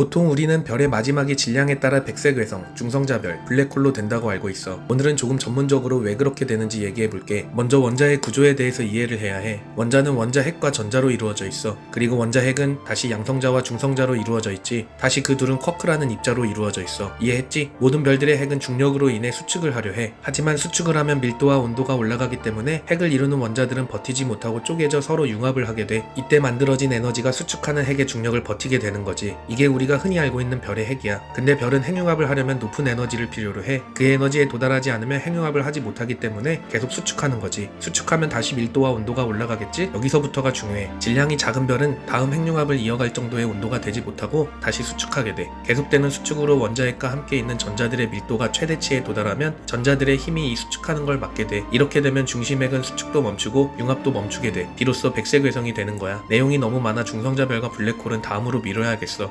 보통 우리는 별의 마지막이 질량에 따라 백색 외성, 중성자별, 블랙홀로 된다고 알고 있어. 오늘은 조금 전문적으로 왜 그렇게 되는지 얘기해 볼게. 먼저 원자의 구조에 대해서 이해를 해야 해. 원자는 원자 핵과 전자로 이루어져 있어. 그리고 원자 핵은 다시 양성자와 중성자로 이루어져 있지. 다시 그 둘은 쿼크라는 입자로 이루어져 있어. 이해했지? 모든 별들의 핵은 중력으로 인해 수축을 하려 해. 하지만 수축을 하면 밀도와 온도가 올라가기 때문에 핵을 이루는 원자들은 버티지 못하고 쪼개져 서로 융합을 하게 돼. 이때 만들어진 에너지가 수축하는 핵의 중력을 버티게 되는 거지. 이게 우리가 흔히 알고 있는 별의 핵이야. 근데 별은 핵융합을 하려면 높은 에너지를 필요로 해. 그 에너지에 도달하지 않으면 핵융합을 하지 못하기 때문에 계속 수축하는 거지. 수축하면 다시 밀도와 온도가 올라가겠지? 여기서부터가 중요해. 질량이 작은 별은 다음 핵융합을 이어갈 정도의 온도가 되지 못하고 다시 수축하게 돼. 계속되는 수축으로 원자핵과 함께 있는 전자들의 밀도가 최대치에 도달하면 전자들의 힘이 이 수축하는 걸 막게 돼. 이렇게 되면 중심핵은 수축도 멈추고 융합도 멈추게 돼. 비로소 백색 외성이 되는 거야. 내용이 너무 많아 중성자별과 블랙홀은 다음으로 미뤄야겠어.